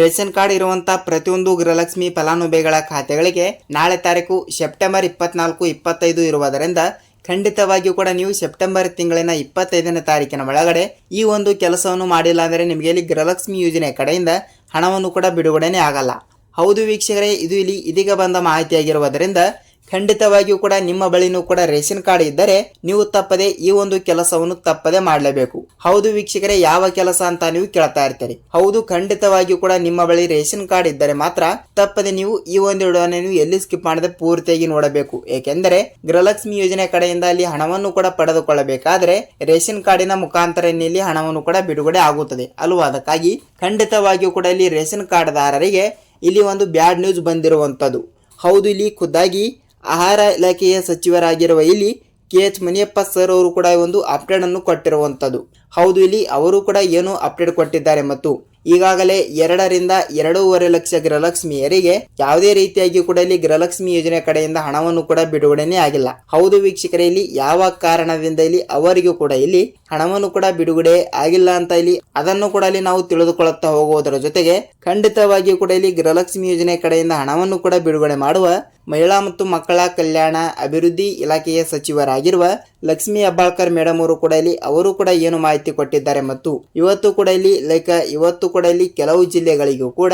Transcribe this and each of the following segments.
Ration card ಇರುವಂತ ಪ್ರತಿಯೊಂದು ಗೃಹಲಕ್ಷ್ಮಿ ಫಲಾನುಭವಿಗಳ ಖಾತೆಗಳಿಗೆ ನಾಳೆ ತಾರೀಕು ಸೆಪ್ಟೆಂಬರ್ ಇಪ್ಪತ್ನಾಲ್ಕು, ಇಪ್ಪತ್ತೈದು ಇರುವುದರಿಂದ ಖಂಡಿತವಾಗಿಯೂ ಕೂಡ ನೀವು ಸೆಪ್ಟೆಂಬರ್ ತಿಂಗಳಿನ ಇಪ್ಪತ್ತೈದನೇ ತಾರೀಕಿನ ಒಳಗಡೆ ಈ ಒಂದು ಕೆಲಸವನ್ನು ಮಾಡಿಲ್ಲ ಅಂದರೆ ನಿಮಗೆ ಇಲ್ಲಿ ಗೃಹಲಕ್ಷ್ಮಿ ಯೋಜನೆ ಕಡೆಯಿಂದ ಹಣವನ್ನು ಕೂಡ ಬಿಡುಗಡೆನೇ ಆಗಲ್ಲ. ಹೌದು ವೀಕ್ಷಕರೇ, ಇದು ಇಲ್ಲಿ ಇದೀಗ ಬಂದ ಮಾಹಿತಿಯಾಗಿರುವುದರಿಂದ ಖಂಡಿತವಾಗಿಯೂ ಕೂಡ ನಿಮ್ಮ ಬಳಿನೂ ಕೂಡ ರೇಷನ್ ಕಾರ್ಡ್ ಇದ್ದರೆ ನೀವು ತಪ್ಪದೆ ಈ ಒಂದು ಕೆಲಸವನ್ನು ತಪ್ಪದೆ ಮಾಡಲೇಬೇಕು. ಹೌದು ವೀಕ್ಷಕರೇ, ಯಾವ ಕೆಲಸ ಅಂತ ನೀವು ಕೇಳ್ತಾ ಇರ್ತೀರಿ. ಹೌದು, ಖಂಡಿತವಾಗಿಯೂ ಕೂಡ ನಿಮ್ಮ ಬಳಿ ರೇಷನ್ ಕಾರ್ಡ್ ಇದ್ದರೆ ಮಾತ್ರ ತಪ್ಪದೆ ನೀವು ಈ ಒಂದು ನೀವು ಎಲ್ಲಿ ಸ್ಕಿಪ್ ಮಾಡದೆ ಪೂರ್ತಿಯಾಗಿ ನೋಡಬೇಕು. ಏಕೆಂದರೆ ಗೃಹಲಕ್ಷ್ಮಿ ಯೋಜನೆ ಕಡೆಯಿಂದ ಅಲ್ಲಿ ಹಣವನ್ನು ಕೂಡ ಪಡೆದುಕೊಳ್ಳಬೇಕಾದ್ರೆ ರೇಷನ್ ಕಾರ್ಡಿನ ಮುಖಾಂತರ ಇಲ್ಲಿ ಹಣವನ್ನು ಕೂಡ ಬಿಡುಗಡೆ ಆಗುತ್ತದೆ. ಅಲ್ವಾ ಅದಕ್ಕಾಗಿ ಖಂಡಿತವಾಗಿಯೂ ಕೂಡ ಇಲ್ಲಿ ರೇಷನ್ ಕಾರ್ಡ್ದಾರರಿಗೆ ಇಲ್ಲಿ ಒಂದು ಬ್ಯಾಡ್ ನ್ಯೂಸ್ ಬಂದಿರುವಂಥದ್ದು. ಹೌದು, ಇಲ್ಲಿ ಖುದ್ದಾಗಿ ಆಹಾರ ಇಲಾಖೆಯ ಸಚಿವರಾಗಿರುವ ಇಲ್ಲಿ ಕೆ ಎಚ್ ಮನಿಯಪ್ಪ ಸರ್ ಅವರು ಕೂಡ ಒಂದು ಅಪ್ಡೇಟ್ ಅನ್ನು ಕೊಟ್ಟಿರುವಂಥದ್ದು ಹೌದು, ಇಲ್ಲಿ ಅವರು ಕೂಡ ಏನು ಅಪ್ಡೇಟ್ ಕೊಟ್ಟಿದ್ದಾರೆ ಮತ್ತು ಈಗಾಗಲೇ ಎರಡರಿಂದ ಎರಡೂವರೆ ಲಕ್ಷ ಗೃಹಲಕ್ಷ್ಮಿಯರಿಗೆ ಯಾವುದೇ ರೀತಿಯಾಗಿ ಕೂಡ ಇಲ್ಲಿ ಗೃಹಲಕ್ಷ್ಮಿ ಯೋಜನೆ ಕಡೆಯಿಂದ ಹಣವನ್ನು ಕೂಡ ಬಿಡುಗಡೆನೇ ಆಗಿಲ್ಲ. ಹೌದು ವೀಕ್ಷಕರೇ, ಇಲ್ಲಿ ಯಾವ ಕಾರಣದಿಂದ ಇಲ್ಲಿ ಅವರಿಗೂ ಕೂಡ ಇಲ್ಲಿ ಹಣವನ್ನು ಕೂಡ ಬಿಡುಗಡೆ ಆಗಿಲ್ಲ ಅಂತ ಇಲ್ಲಿ ಅದನ್ನು ಕೂಡ ಇಲ್ಲಿ ನಾವು ತಿಳಿದುಕೊಳ್ಳುತ್ತಾ ಹೋಗುವುದರ ಜೊತೆಗೆ ಖಂಡಿತವಾಗಿಯೂ ಕೂಡ ಇಲ್ಲಿ ಗೃಹಲಕ್ಷ್ಮಿ ಯೋಜನೆ ಕಡೆಯಿಂದ ಹಣವನ್ನು ಕೂಡ ಬಿಡುಗಡೆ ಮಾಡುವ ಮಹಿಳಾ ಮತ್ತು ಮಕ್ಕಳ ಕಲ್ಯಾಣ ಅಭಿವೃದ್ಧಿ ಇಲಾಖೆಯ ಸಚಿವರಾಗಿರುವ ಲಕ್ಷ್ಮಿ ಅಬ್ಬಾಳ್ಕರ್ ಮೇಡಮ್ ಅವರು ಕೂಡ ಇಲ್ಲಿ, ಅವರು ಕೂಡ ಏನು ಮಾಹಿತಿ ಕೊಟ್ಟಿದ್ದಾರೆ ಮತ್ತು ಇವತ್ತು ಕೂಡ ಇಲ್ಲಿ, ಲೈಕ್ ಇವತ್ತು ಕೂಡ ಇಲ್ಲಿ ಕೆಲವು ಜಿಲ್ಲೆಗಳಿಗೂ ಕೂಡ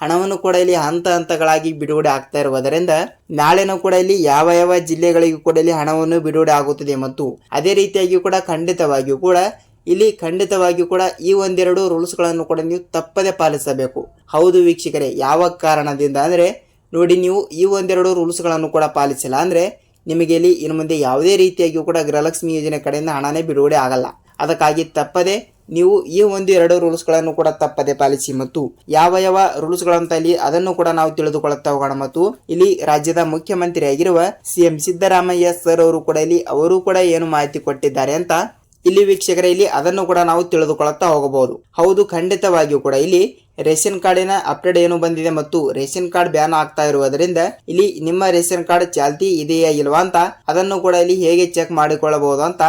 ಹಣವನ್ನು ಕೂಡ ಇಲ್ಲಿ ಹಂತ ಹಂತಗಳಾಗಿ ಬಿಡುಗಡೆ ಆಗ್ತಾ ಇರುವುದರಿಂದ ನಾಳೆನೂ ಕೂಡ ಇಲ್ಲಿ ಯಾವ ಯಾವ ಜಿಲ್ಲೆಗಳಿಗೂ ಕೂಡ ಇಲ್ಲಿ ಹಣವನ್ನು ಬಿಡುಗಡೆ ಆಗುತ್ತದೆ ಮತ್ತು ಅದೇ ರೀತಿಯಾಗಿ ಕೂಡ ಖಂಡಿತವಾಗಿಯೂ ಕೂಡ ಇಲ್ಲಿ ಖಂಡಿತವಾಗಿಯೂ ಕೂಡ ಈ ಒಂದೆರಡು ರೂಲ್ಸ್ಗಳನ್ನು ಕೂಡ ನೀವು ತಪ್ಪದೆ ಪಾಲಿಸಬೇಕು. ಹೌದು ವೀಕ್ಷಕರೇ, ಯಾವ ಕಾರಣದಿಂದ ಅಂದರೆ ನೋಡಿ, ನೀವು ಈ ಒಂದೆರಡು ರೂಲ್ಸ್ಗಳನ್ನು ಕೂಡ ಪಾಲಿಸಿಲ್ಲ. ಅಂದರೆ ನಿಮಗೆ ಇಲ್ಲಿ ಇನ್ನು ಮುಂದೆ ಯಾವುದೇ ರೀತಿಯಾಗಿಯೂ ಕೂಡ ಗೃಹಲಕ್ಷ್ಮಿ ಯೋಜನೆ ಕಡೆಯಿಂದ ಹಣನೇ ಬಿಡುಗಡೆ ಆಗಲ್ಲ. ಅದಕ್ಕಾಗಿ ತಪ್ಪದೆ ನೀವು ಈ ಒಂದು ಎರಡು ರೂಲ್ಸ್ಗಳನ್ನು ಕೂಡ ತಪ್ಪದೆ ಪಾಲಿಸಿ ಮತ್ತು ಯಾವ ಯಾವ ರೂಲ್ಸ್ಗಳಂತ ಇಲ್ಲಿ ಅದನ್ನು ಕೂಡ ನಾವು ತಿಳಿದುಕೊಳ್ಳುತ್ತಾ ಹೋಗೋಣ ಮತ್ತು ಇಲ್ಲಿ ರಾಜ್ಯದ ಮುಖ್ಯಮಂತ್ರಿಯಾಗಿರುವ ಸಿಎಂ ಸಿದ್ದರಾಮಯ್ಯ ಸರ್ ಅವರು ಕೂಡ ಇಲ್ಲಿ, ಅವರು ಕೂಡ ಏನು ಮಾಹಿತಿ ಕೊಟ್ಟಿದ್ದಾರೆ ಅಂತ ಇಲ್ಲಿ ವೀಕ್ಷಕರೇ, ಇಲ್ಲಿ ಅದನ್ನು ಕೂಡ ನಾವು ತಿಳಿದುಕೊಳ್ಳುತ್ತಾ ಹೋಗಬಹುದು. ಹೌದು, ಖಂಡಿತವಾಗಿಯೂ ಕೂಡ ಇಲ್ಲಿ ರೇಷನ್ ಕಾರ್ಡಿನ ಅಪ್ಡೇಟ್ ಏನು ಬಂದಿದೆ ಮತ್ತು ರೇಷನ್ ಕಾರ್ಡ್ ಬ್ಯಾನ್ ಆಗ್ತಾ ಇರುವುದರಿಂದ ಇಲ್ಲಿ ನಿಮ್ಮ ರೇಷನ್ ಕಾರ್ಡ್ ಚಾಲ್ತಿ ಇದೆಯಾ ಇಲ್ವಾ ಅಂತ ಅದನ್ನು ಕೂಡ ಇಲ್ಲಿ ಹೇಗೆ ಚೆಕ್ ಮಾಡಿಕೊಳ್ಳಬಹುದು ಅಂತ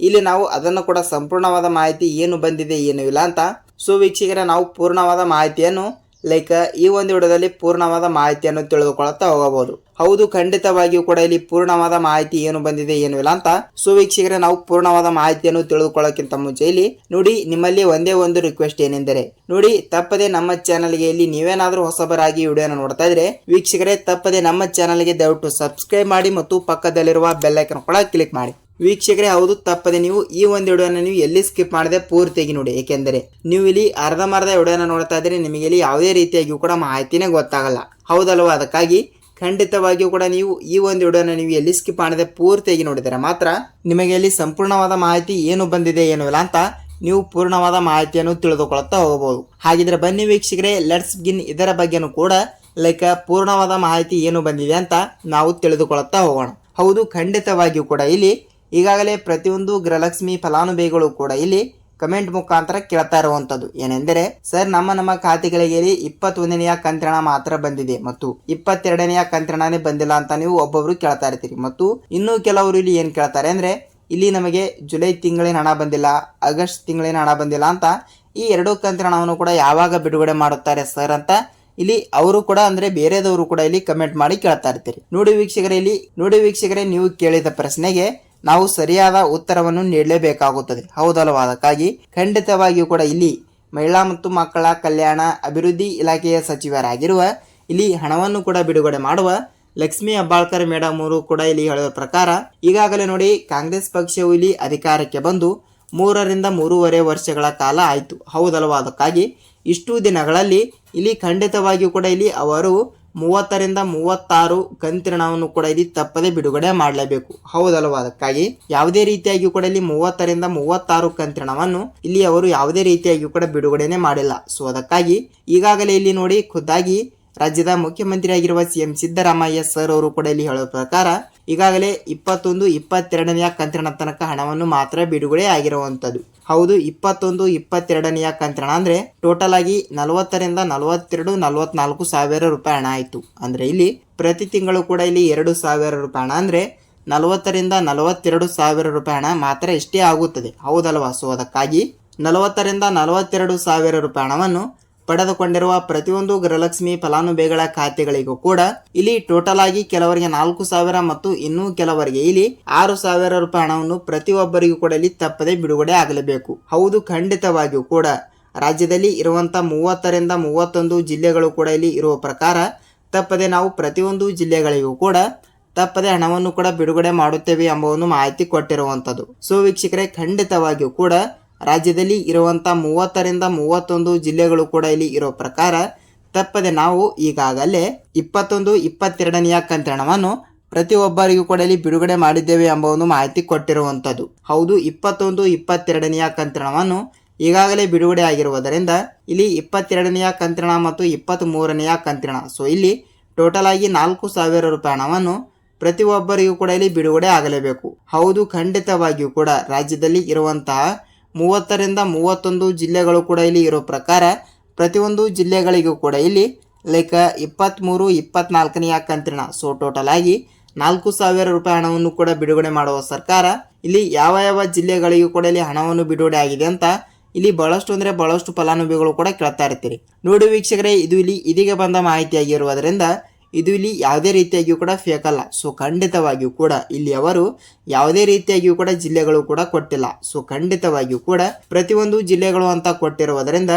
ಇಲ್ಲಿ ನಾವು ಅದನ್ನು ಕೂಡ ಸಂಪೂರ್ಣವಾದ ಮಾಹಿತಿ ಏನು ಬಂದಿದೆ ಏನು ಇಲ್ಲ ಅಂತ. ಸೊ ವೀಕ್ಷಕರೇ, ನಾವು ಪೂರ್ಣವಾದ ಮಾಹಿತಿಯನ್ನು ಲೈಕ್ ಈ ಒಂದು ವಿಡಿಯೋದಲ್ಲಿ ಪೂರ್ಣವಾದ ಮಾಹಿತಿಯನ್ನು ತಿಳಿದುಕೊಳ್ಳುತ್ತಾ ಹೋಗಬಹುದು. ಹೌದು, ಖಂಡಿತವಾಗಿಯೂ ಕೂಡ ಇಲ್ಲಿ ಪೂರ್ಣವಾದ ಮಾಹಿತಿ ಏನು ಬಂದಿದೆ, ಏನು ಇಲ್ಲ ಅಂತ ಸೊ ವೀಕ್ಷಕರೇ ನಾವು ಪೂರ್ಣವಾದ ಮಾಹಿತಿಯನ್ನು ತಿಳಿದುಕೊಳ್ಳೋಕ್ಕಿಂತ ಮುಂಚೆ ಇಲ್ಲಿ ನೋಡಿ, ನಿಮ್ಮಲ್ಲಿ ಒಂದೇ ಒಂದು ರಿಕ್ವೆಸ್ಟ್ ಏನೆಂದರೆ, ನೋಡಿ, ತಪ್ಪದೆ ನಮ್ಮ ಚಾನಲ್ಗೆ ಇಲ್ಲಿ ನೀವೇನಾದರೂ ಹೊಸಬರಾಗಿ ವಿಡಿಯೋನ ನೋಡ್ತಾ ಇದ್ರೆ, ವೀಕ್ಷಕರೇ, ತಪ್ಪದೆ ನಮ್ಮ ಚಾನಲ್ಗೆ ದಯವಿಟ್ಟು ಸಬ್ಸ್ಕ್ರೈಬ್ ಮಾಡಿ ಮತ್ತು ಪಕ್ಕದಲ್ಲಿರುವ ಬೆಲ್ಲೈಕನ್ ಕೂಡ ಕ್ಲಿಕ್ ಮಾಡಿ. ವೀಕ್ಷಕರೇ, ಹೌದು, ತಪ್ಪದೆ ನೀವು ಈ ಒಂದು ವಿಡಿಯೋನ ನೀವು ಎಲ್ಲಿ ಸ್ಕಿಪ್ ಮಾಡದೆ ಪೂರ್ತಿಯಾಗಿ ನೋಡಿ. ಏಕೆಂದರೆ ನೀವು ಇಲ್ಲಿ ಅರ್ಧಂಬರ್ಧ ವಿಡಿಯೋನ ನೋಡ್ತಾ ಇದ್ರೆ ನಿಮಗೆ ಇಲ್ಲಿ ಯಾವುದೇ ರೀತಿಯಾಗಿಯೂ ಕೂಡ ಮಾಹಿತಿನೇ ಗೊತ್ತಾಗಲ್ಲ. ಹೌದಲ್ವ? ಅದಕ್ಕಾಗಿ ಖಂಡಿತವಾಗಿಯೂ ಕೂಡ ನೀವು ಈ ಒಂದು ವಿಡಿಯೋನ ನೀವು ಎಲ್ಲಿ ಸ್ಕಿಪ್ ಮಾಡದೆ ಪೂರ್ತಿಯಾಗಿ ನೋಡಿದರೆ ಮಾತ್ರ ನಿಮಗೆ ಇಲ್ಲಿ ಸಂಪೂರ್ಣವಾದ ಮಾಹಿತಿ ಏನು ಬಂದಿದೆ, ಏನು ಇಲ್ಲ ಅಂತ ನೀವು ಪೂರ್ಣವಾದ ಮಾಹಿತಿಯನ್ನು ತಿಳಿದುಕೊಳ್ಳುತ್ತಾ ಹೋಗಬಹುದು. ಹಾಗಿದ್ರೆ ಬನ್ನಿ ವೀಕ್ಷಕರೇ ಲೆಟ್ಸ್ ಗಿನ್ ಇದರ ಬಗ್ಗೆನೂ ಕೂಡ ಲೈಕ್ ಪೂರ್ಣವಾದ ಮಾಹಿತಿ ಏನು ಬಂದಿದೆ ಅಂತ ನಾವು ತಿಳಿದುಕೊಳ್ಳುತ್ತಾ ಹೋಗೋಣ. ಹೌದು, ಖಂಡಿತವಾಗಿಯೂ ಕೂಡ ಇಲ್ಲಿ ಈಗಾಗಲೇ ಪ್ರತಿಯೊಂದು ಗೃಹಲಕ್ಷ್ಮಿ ಫಲಾನುಭವಿಗಳು ಕೂಡ ಇಲ್ಲಿ ಕಮೆಂಟ್ ಮುಖಾಂತರ ಕೇಳ್ತಾ ಇರುವಂತದ್ದು. ಏನೆಂದರೆ, ಸರ್, ನಮ್ಮ ನಮ್ಮ ಖಾತೆಗಳಿಗೆ ಇಪ್ಪತ್ತೊಂದನೆಯ ಕಂತ್ರಣ ಮಾತ್ರ ಬಂದಿದೆ ಮತ್ತು ಇಪ್ಪತ್ತೆರಡನೆಯ ಕಂತ್ರಣನೇ ಬಂದಿಲ್ಲ ಅಂತ ನೀವು ಒಬ್ಬೊಬ್ರು ಕೇಳ್ತಾ ಇರ್ತೀರಿ. ಮತ್ತು ಇನ್ನೂ ಕೆಲವರು ಇಲ್ಲಿ ಏನು ಕೇಳ್ತಾರೆ ಅಂದ್ರೆ, ಇಲ್ಲಿ ನಮಗೆ ಜುಲೈ ತಿಂಗಳಿನ ಹಣ ಬಂದಿಲ್ಲ, ಆಗಸ್ಟ್ ತಿಂಗಳಿನ ಹಣ ಬಂದಿಲ್ಲ ಅಂತ ಈ ಎರಡು ಕಂತ್ರಣವನ್ನು ಕೂಡ ಯಾವಾಗ ಬಿಡುಗಡೆ ಮಾಡುತ್ತಾರೆ ಸರ್ ಅಂತ ಇಲ್ಲಿ ಅವರು ಕೂಡ ಅಂದ್ರೆ ಬೇರೆದವರು ಕೂಡ ಇಲ್ಲಿ ಕಮೆಂಟ್ ಮಾಡಿ ಕೇಳ್ತಾ ಇರ್ತೀರಿ. ನೋಡಿ ವೀಕ್ಷಕರೇ, ಇಲ್ಲಿ ನೋಡಿ ವೀಕ್ಷಕರೇ, ನೀವು ಕೇಳಿದ ಪ್ರಶ್ನೆಗೆ ನಾವು ಸರಿಯಾದ ಉತ್ತರವನ್ನು ನೀಡಲೇಬೇಕಾಗುತ್ತದೆ. ಹೌದಲ್ವಾ? ಅದಕ್ಕಾಗಿ ಖಂಡಿತವಾಗಿಯೂ ಕೂಡ ಇಲ್ಲಿ ಮಹಿಳಾ ಮತ್ತು ಮಕ್ಕಳ ಕಲ್ಯಾಣ ಅಭಿವೃದ್ಧಿ ಇಲಾಖೆಯ ಸಚಿವರಾಗಿರುವ ಇಲ್ಲಿ ಹಣವನ್ನು ಕೂಡ ಬಿಡುಗಡೆ ಮಾಡುವ ಲಕ್ಷ್ಮೀ ಅಬ್ಬಾಳ್ಕರ್ ಮೇಡಮ್ ಅವರು ಕೂಡ ಇಲ್ಲಿ ಹೇಳುವ ಪ್ರಕಾರ, ಈಗಾಗಲೇ ನೋಡಿ ಕಾಂಗ್ರೆಸ್ ಪಕ್ಷವು ಇಲ್ಲಿ ಅಧಿಕಾರಕ್ಕೆ ಬಂದು ಮೂರರಿಂದ ಮೂರುವರೆ ವರ್ಷಗಳ ಕಾಲ ಆಯಿತು. ಹೌದಲ್ವಾ? ಅದಕ್ಕಾಗಿ ಇಷ್ಟು ದಿನಗಳಲ್ಲಿ ಇಲ್ಲಿ ಖಂಡಿತವಾಗಿಯೂ ಕೂಡ ಇಲ್ಲಿ ಅವರು ಮೂವತ್ತರಿಂದ ಮೂವತ್ತಾರು ಕಂತಿರಣವನ್ನು ಕೂಡ ಇಲ್ಲಿ ತಪ್ಪದೆ ಬಿಡುಗಡೆ ಮಾಡಲೇಬೇಕು. ಹೌದಲ್ವಾ? ಅದಕ್ಕಾಗಿ ಯಾವುದೇ ರೀತಿಯಾಗಿ ಕೂಡ ಇಲ್ಲಿ ಮೂವತ್ತರಿಂದ ಮೂವತ್ತಾರು ಕಂತಿರಣವನ್ನು ಇಲ್ಲಿ ಅವರು ಯಾವುದೇ ರೀತಿಯಾಗಿ ಕೂಡ ಬಿಡುಗಡೆನೆ ಮಾಡಿಲ್ಲ. ಸೊ ಅದಕ್ಕಾಗಿ ಈಗಾಗಲೇ ಇಲ್ಲಿ ನೋಡಿ ಖುದ್ದಾಗಿ ರಾಜ್ಯದ ಮುಖ್ಯಮಂತ್ರಿಯಾಗಿರುವ ಸಿಎಂ ಸಿದ್ದರಾಮಯ್ಯ ಸರ್ ಅವರು ಕೂಡ ಇಲ್ಲಿ ಹೇಳುವ ಪ್ರಕಾರ ಈಗಾಗಲೇ ಇಪ್ಪತ್ತೊಂದು, ಇಪ್ಪತ್ತೆರಡನೆಯ ಕಂತಿನ ತನಕ ಹಣವನ್ನು ಮಾತ್ರ ಬಿಡುಗಡೆ ಆಗಿರುವಂತದ್ದು ಹೌದು, ಇಪ್ಪತ್ತೊಂದು, ಇಪ್ಪತ್ತೆರಡನೆಯ ಕಂತಿನ ಅಂದ್ರೆ ಟೋಟಲ್ ಆಗಿ ನಲವತ್ತರಿಂದ ನಲವತ್ತೆರಡು, ನಲವತ್ನಾಲ್ಕು ಸಾವಿರ ರೂಪಾಯಿ ಹಣ ಆಯಿತು. ಅಂದ್ರೆ ಇಲ್ಲಿ ಪ್ರತಿ ತಿಂಗಳು ಕೂಡ ಇಲ್ಲಿ ಎರಡು ಸಾವಿರ ರೂಪಾಯಿ ಹಣ ಅಂದ್ರೆ ನಲವತ್ತರಿಂದ ನಲವತ್ತೆರಡು ಸಾವಿರ ರೂಪಾಯಿ ಹಣ ಮಾತ್ರ ಇಷ್ಟೇ ಆಗುತ್ತದೆ. ಹೌದಲ್ವಾ? ಸೊ ಅದಕ್ಕಾಗಿ ನಲವತ್ತರಿಂದ ನಲವತ್ತೆರಡು ಸಾವಿರ ರೂಪಾಯಿ ಹಣವನ್ನು ಪಡೆದುಕೊಂಡಿರುವ ಪ್ರತಿಯೊಂದು ಗೃಹಲಕ್ಷ್ಮಿ ಫಲಾನುಭವಿಗಳ ಖಾತೆಗಳಿಗೂ ಕೂಡ ಇಲ್ಲಿ ಟೋಟಲ್ ಆಗಿ ಕೆಲವರಿಗೆ ನಾಲ್ಕು ಸಾವಿರ ಮತ್ತು ಇನ್ನೂ ಕೆಲವರಿಗೆ ಇಲ್ಲಿ ಆರು ಸಾವಿರ ರೂಪಾಯಿ ಹಣವನ್ನು ಪ್ರತಿಯೊಬ್ಬರಿಗೂ ಕೂಡ ಇಲ್ಲಿ ತಪ್ಪದೆ ಬಿಡುಗಡೆ ಆಗಲೇಬೇಕು. ಹೌದು, ಖಂಡಿತವಾಗಿಯೂ ಕೂಡ. ರಾಜ್ಯದಲ್ಲಿ ಇರುವಂತ ಮೂವತ್ತರಿಂದ ಮೂವತ್ತೊಂದು ಜಿಲ್ಲೆಗಳು ಕೂಡ ಇಲ್ಲಿ ಇರುವ ಪ್ರಕಾರ ತಪ್ಪದೆ ನಾವು ಪ್ರತಿಯೊಂದು ಜಿಲ್ಲೆಗಳಿಗೂ ಕೂಡ ತಪ್ಪದೆ ಹಣವನ್ನು ಕೂಡ ಬಿಡುಗಡೆ ಮಾಡುತ್ತೇವೆ ಎಂಬ ಮಾಹಿತಿ ಕೊಟ್ಟಿರುವಂಥದ್ದು ಸೊ, ವೀಕ್ಷಕರೇ, ಖಂಡಿತವಾಗಿಯೂ ಕೂಡ ರಾಜ್ಯದಲ್ಲಿ ಇರುವಂಥ ಮೂವತ್ತರಿಂದ ಮೂವತ್ತೊಂದು ಜಿಲ್ಲೆಗಳು ಕೂಡ ಇಲ್ಲಿ ಇರೋ ಪ್ರಕಾರ ತಪ್ಪದೆ ನಾವು ಈಗಾಗಲೇ ಇಪ್ಪತ್ತೊಂದು, ಇಪ್ಪತ್ತೆರಡನೆಯ ಕಂತಿಣವನ್ನು ಪ್ರತಿಯೊಬ್ಬರಿಗೂ ಕೂಡ ಇಲ್ಲಿ ಬಿಡುಗಡೆ ಮಾಡಿದ್ದೇವೆ ಎಂಬ ಒಂದು ಮಾಹಿತಿ ಕೊಟ್ಟಿರುವಂಥದ್ದು. ಹೌದು, ಇಪ್ಪತ್ತೊಂದು, ಇಪ್ಪತ್ತೆರಡನೆಯ ಕಂತ್ರಣವನ್ನು ಈಗಾಗಲೇ ಬಿಡುಗಡೆ ಆಗಿರುವುದರಿಂದ ಇಲ್ಲಿ ಇಪ್ಪತ್ತೆರಡನೆಯ ಕಂತಿಣ ಮತ್ತು ಇಪ್ಪತ್ತ್ ಮೂರನೆಯ ಕಂತಿಣ ಸೊ ಇಲ್ಲಿ ಟೋಟಲ್ ಆಗಿ ನಾಲ್ಕು ಸಾವಿರ ರೂಪಾಯಿ ಹಣವನ್ನು ಪ್ರತಿಯೊಬ್ಬರಿಗೂ ಕೂಡ ಇಲ್ಲಿ ಬಿಡುಗಡೆ ಆಗಲೇಬೇಕು. ಹೌದು, ಖಂಡಿತವಾಗಿಯೂ ಕೂಡ ರಾಜ್ಯದಲ್ಲಿ ಇರುವಂತಹ ಮೂವತ್ತರಿಂದ ಮೂವತ್ತೊಂದು ಜಿಲ್ಲೆಗಳು ಕೂಡ ಇಲ್ಲಿ ಇರೋ ಪ್ರಕಾರ ಪ್ರತಿಯೊಂದು ಜಿಲ್ಲೆಗಳಿಗೂ ಕೂಡ ಇಲ್ಲಿ ಲೈಕ್ ಇಪ್ಪತ್ತ್ಮೂರು ಇಪ್ಪತ್ನಾಲ್ಕನೇ ಕಂತಿನ. ಸೊ ಟೋಟಲ್ ಆಗಿ ನಾಲ್ಕು ಸಾವಿರ ರೂಪಾಯಿ ಹಣವನ್ನು ಕೂಡ ಬಿಡುಗಡೆ ಮಾಡುವ ಸರ್ಕಾರ ಇಲ್ಲಿ ಯಾವ ಯಾವ ಜಿಲ್ಲೆಗಳಿಗೂ ಕೂಡ ಇಲ್ಲಿ ಹಣವನ್ನು ಬಿಡುಗಡೆ ಆಗಿದೆ ಅಂತ ಇಲ್ಲಿ ಬಹಳಷ್ಟು ಅಂದರೆ ಬಹಳಷ್ಟು ಫಲಾನುಭವಿಗಳು ಕೂಡ ಕೇಳ್ತಾ ಇರ್ತೀರಿ. ನೋಡಿ ವೀಕ್ಷಕರೇ, ಇದು ಇಲ್ಲಿ ಇದೀಗ ಬಂದ ಮಾಹಿತಿಯಾಗಿರುವುದರಿಂದ ಇದು ಇಲ್ಲಿ ಯಾವುದೇ ರೀತಿಯಾಗಿಯೂ ಕೂಡ ಫೇಕ್ ಅಲ್ಲ. ಸೊ ಖಂಡಿತವಾಗಿಯೂ ಕೂಡ ಇಲ್ಲಿ ಅವರು ಯಾವುದೇ ರೀತಿಯಾಗಿಯೂ ಕೂಡ ಜಿಲ್ಲೆಗಳು ಕೂಡ ಕೊಟ್ಟಿಲ್ಲ. ಸೊ ಖಂಡಿತವಾಗಿಯೂ ಕೂಡ ಪ್ರತಿಯೊಂದು ಜಿಲ್ಲೆಗಳು ಅಂತ ಕೊಟ್ಟಿರುವುದರಿಂದ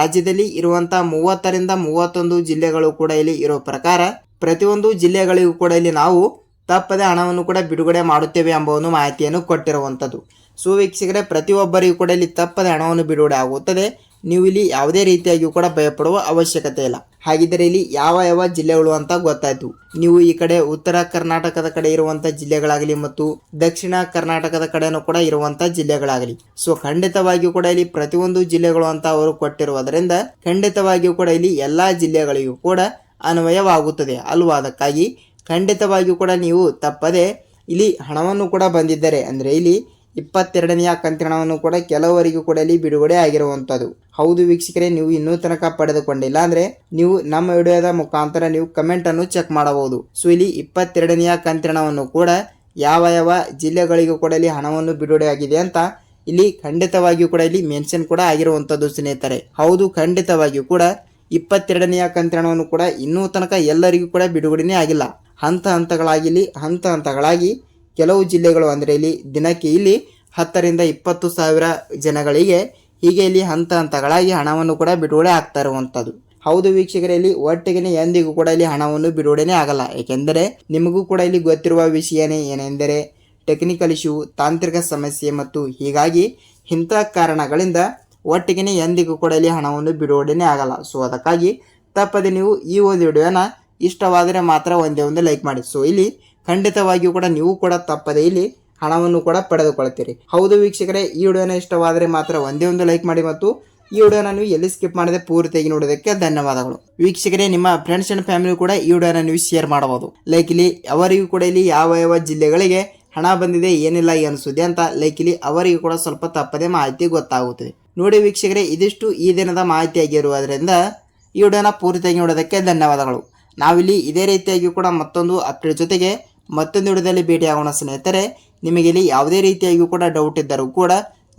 ರಾಜ್ಯದಲ್ಲಿ ಇರುವಂತಹ ಮೂವತ್ತರಿಂದ ಮೂವತ್ತೊಂದು ಜಿಲ್ಲೆಗಳು ಕೂಡ ಇಲ್ಲಿ ಇರೋ ಪ್ರಕಾರ ಪ್ರತಿಯೊಂದು ಜಿಲ್ಲೆಗಳಿಗೂ ಕೂಡ ಇಲ್ಲಿ ನಾವು ತಪ್ಪದೆ ಹಣವನ್ನು ಕೂಡ ಬಿಡುಗಡೆ ಮಾಡುತ್ತೇವೆ ಎಂಬ ಒಂದು ಮಾಹಿತಿಯನ್ನು ಕೊಟ್ಟಿರುವಂಥದ್ದು. ಸೊ ವೀಕ್ಷಕರೇ, ಪ್ರತಿಯೊಬ್ಬರಿಗೂ ಕೂಡ ಇಲ್ಲಿ ತಪ್ಪದೆ ಹಣವನ್ನು ಬಿಡುಗಡೆ ಆಗುತ್ತದೆ. ನೀವು ಇಲ್ಲಿ ಯಾವುದೇ ರೀತಿಯಾಗಿಯೂ ಕೂಡ ಭಯಪಡುವ ಅವಶ್ಯಕತೆ ಇಲ್ಲ. ಹಾಗಿದ್ದರೆ ಇಲ್ಲಿ ಯಾವ ಯಾವ ಜಿಲ್ಲೆಗಳು ಅಂತ ಗೊತ್ತಾಯ್ತು. ನೀವು ಈ ಕಡೆ ಉತ್ತರ ಕರ್ನಾಟಕದ ಕಡೆ ಇರುವಂತ ಜಿಲ್ಲೆಗಳಾಗಲಿ ಮತ್ತು ದಕ್ಷಿಣ ಕರ್ನಾಟಕದ ಕಡೆನೂ ಕೂಡ ಇರುವಂತ ಜಿಲ್ಲೆಗಳಾಗಲಿ. ಸೊ ಖಂಡಿತವಾಗಿಯೂ ಕೂಡ ಇಲ್ಲಿ ಪ್ರತಿಯೊಂದು ಜಿಲ್ಲೆಗಳು ಅಂತ ಅವರು ಕೊಟ್ಟಿರುವುದರಿಂದ ಖಂಡಿತವಾಗಿಯೂ ಕೂಡ ಇಲ್ಲಿ ಎಲ್ಲಾ ಜಿಲ್ಲೆಗಳಿಗೂ ಕೂಡ ಅನ್ವಯವಾಗುತ್ತದೆ. ಅಲ್ವಾ? ಅದಕ್ಕಾಗಿ ಖಂಡಿತವಾಗಿಯೂ ಕೂಡ ನೀವು ತಪ್ಪದೆ ಇಲ್ಲಿ ಹಣವನ್ನು ಕೂಡ ಬಂದಿದ್ದರೆ, ಅಂದರೆ ಇಲ್ಲಿ ಇಪ್ಪತ್ತೆರಡನೆಯ ಕಂತ್ರಣವನ್ನು ಕೂಡ ಕೆಲವರಿಗೂ ಕೂಡ ಇಲ್ಲಿ ಬಿಡುಗಡೆ ಆಗಿರುವಂಥದ್ದು ಹೌದು ವೀಕ್ಷಕರೆ, ನೀವು ಇನ್ನೂ ತನಕ ಪಡೆದುಕೊಂಡಿಲ್ಲ ಅಂದರೆ ನೀವು ನಮ್ಮ ವಿಡಿಯೋದ ಮುಖಾಂತರ ನೀವು ಕಮೆಂಟನ್ನು ಚೆಕ್ ಮಾಡಬಹುದು. ಸೊ ಇಲ್ಲಿ ಇಪ್ಪತ್ತೆರಡನೆಯ ಕಂತ್ರಣವನ್ನು ಕೂಡ ಯಾವ ಯಾವ ಜಿಲ್ಲೆಗಳಿಗೂ ಕೂಡ ಇಲ್ಲಿ ಹಣವನ್ನು ಬಿಡುಗಡೆ ಆಗಿದೆ ಅಂತ ಇಲ್ಲಿ ಖಂಡಿತವಾಗಿಯೂ ಕೂಡ ಇಲ್ಲಿ ಮೆನ್ಷನ್ ಕೂಡ ಆಗಿರುವಂಥದ್ದು ಸ್ನೇಹಿತರೆ. ಹೌದು, ಖಂಡಿತವಾಗಿಯೂ ಕೂಡ ಇಪ್ಪತ್ತೆರಡನೆಯ ಕಂತ್ರಣವನ್ನು ಕೂಡ ಇನ್ನೂ ತನಕ ಎಲ್ಲರಿಗೂ ಕೂಡ ಬಿಡುಗಡೆನೇ ಆಗಿಲ್ಲ. ಹಂತ ಹಂತಗಳಾಗಿಲಿ ಹಂತ ಹಂತಗಳಾಗಿ ಕೆಲವು ಜಿಲ್ಲೆಗಳು ಅಂದರೆ ಇಲ್ಲಿ ದಿನಕ್ಕೆ ಇಲ್ಲಿ ಹತ್ತರಿಂದ ಇಪ್ಪತ್ತು ಸಾವಿರ ಜನಗಳಿಗೆ ಹೀಗೆ ಇಲ್ಲಿ ಹಂತ ಹಂತಗಳಾಗಿ ಹಣವನ್ನು ಕೂಡ ಬಿಡುಗಡೆ ಆಗ್ತಾ ಇರುವಂಥದ್ದು ಹೌದು ವೀಕ್ಷಕರೇ, ಇಲ್ಲಿ ಒಟ್ಟಿಗೆ ಎಂದಿಗೂ ಕೂಡ ಇಲ್ಲಿ ಹಣವನ್ನು ಬಿಡುಗಡೆನೇ ಆಗಲ್ಲ. ಏಕೆಂದರೆ ನಿಮಗೂ ಕೂಡ ಇಲ್ಲಿ ಗೊತ್ತಿರುವ ವಿಷಯನೇ ಏನೆಂದರೆ ಟೆಕ್ನಿಕಲ್ ಇಶ್ಯೂ ತಾಂತ್ರಿಕ ಸಮಸ್ಯೆ ಮತ್ತು ಹೀಗಾಗಿ ಇಂಥ ಕಾರಣಗಳಿಂದ ಒಟ್ಟಿಗೆ ಎಂದಿಗೂ ಕೂಡ ಇಲ್ಲಿ ಹಣವನ್ನು ಬಿಡುಗಡೆನೇ ಆಗಲ್ಲ. ಸೊ ಅದಕ್ಕಾಗಿ ತಪ್ಪದೆ ನೀವು ಈ ಒಂದು ವಿಡಿಯೋನ ಇಷ್ಟವಾದರೆ ಮಾತ್ರ ಒಂದೇ ಒಂದು ಲೈಕ್ ಮಾಡಿ. ಸೊ ಇಲ್ಲಿ ಖಂಡಿತವಾಗಿಯೂ ಕೂಡ ನೀವು ಕೂಡ ತಪ್ಪದೆ ಇಲ್ಲಿ ಹಣವನ್ನು ಕೂಡ ಪಡೆದುಕೊಳ್ತೀರಿ. ಹೌದು ವೀಕ್ಷಕರೇ, ಈ ವಿಡಿಯೋನ ಇಷ್ಟವಾದರೆ ಮಾತ್ರ ಒಂದೇ ಒಂದು ಲೈಕ್ ಮಾಡಿ ಮತ್ತು ಈ ವಿಡಿಯೋನ ನೀವು ಎಲ್ಲಿ ಸ್ಕಿಪ್ ಮಾಡದೆ ಪೂರ್ತಿಯಾಗಿ ನೋಡೋದಕ್ಕೆ ಧನ್ಯವಾದಗಳು. ವೀಕ್ಷಕರೇ, ನಿಮ್ಮ ಫ್ರೆಂಡ್ಸ್ ಅಂಡ್ ಫ್ಯಾಮಿಲಿ ಕೂಡ ಈ ವಿಡಿಯೋನ ನೀವು ಶೇರ್ ಮಾಡಬಹುದು. ಲೈಕ್ ಇಲ್ಲಿ ಅವರಿಗೂ ಕೂಡ ಇಲ್ಲಿ ಯಾವ ಯಾವ ಜಿಲ್ಲೆಗಳಿಗೆ ಹಣ ಬಂದಿದೆ, ಏನಿಲ್ಲ, ಏನು ಸುದ್ದಿ ಅಂತ ಲೈಕ್ ಇಲ್ಲಿ ಅವರಿಗೂ ಕೂಡ ಸ್ವಲ್ಪ ತಪ್ಪದೆ ಮಾಹಿತಿ ಗೊತ್ತಾಗುತ್ತದೆ. ನೋಡಿ ವೀಕ್ಷಕರೇ, ಇದಿಷ್ಟು ಈ ದಿನದ ಮಾಹಿತಿಯಾಗಿರುವುದರಿಂದ ಈ ವಿಡಿಯೋನ ಪೂರ್ತಿಯಾಗಿ ನೋಡೋದಕ್ಕೆ ಧನ್ಯವಾದಗಳು. ನಾವಿಲ್ಲಿ ಇದೇ ರೀತಿಯಾಗಿ ಕೂಡ ಮತ್ತೊಂದು ಅಪ್ಡೇಟ್ ಜೊತೆಗೆ ಮತ್ತೊಂದು ವಿಡಿಯೋದಲ್ಲಿ ಭೇಟಿಯಾಗೋಣ ಸ್ನೇಹಿತರೆ. ನಿಮಗೆ ಇಲ್ಲಿ ಯಾವುದೇ ರೀತಿಯಾಗಿಯೂ ಕೂಡ ಡೌಟ್ ಇದ್ದರೂ ಕೂಡ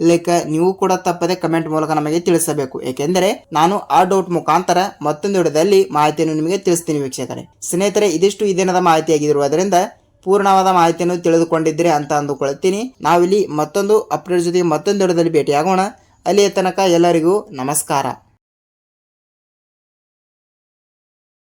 ಲೈಕ್ ನೀವು ಕೂಡ ತಪ್ಪದೆ ಕಮೆಂಟ್ ಮೂಲಕ ನಮಗೆ ತಿಳಿಸಬೇಕು. ಏಕೆಂದರೆ ನಾನು ಆ ಡೌಟ್ ಮುಖಾಂತರ ಮತ್ತೊಂದು ವಿಡಿಯೋದಲ್ಲಿ ಮಾಹಿತಿಯನ್ನು ನಿಮಗೆ ತಿಳಿಸ್ತೀನಿ ವೀಕ್ಷಕರೇ. ಸ್ನೇಹಿತರೆ, ಇದಿಷ್ಟು ಈ ದಿನದ ಮಾಹಿತಿಯಾಗಿರುವುದರಿಂದ ಪೂರ್ಣವಾದ ಮಾಹಿತಿಯನ್ನು ತಿಳಿದುಕೊಂಡಿದ್ದೀರಿ ಅಂತ ಅಂದುಕೊಳ್ತೀನಿ. ನಾವಿಲ್ಲಿ ಮತ್ತೊಂದು ಅಪ್ಡೇಟ್ ಜೊತೆಗೆ ಮತ್ತೊಂದು ವಿಡಿಯೋದಲ್ಲಿ ಭೇಟಿಯಾಗೋಣ. ಅಲ್ಲಿಯ ತನಕ ಎಲ್ಲರಿಗೂ ನಮಸ್ಕಾರ.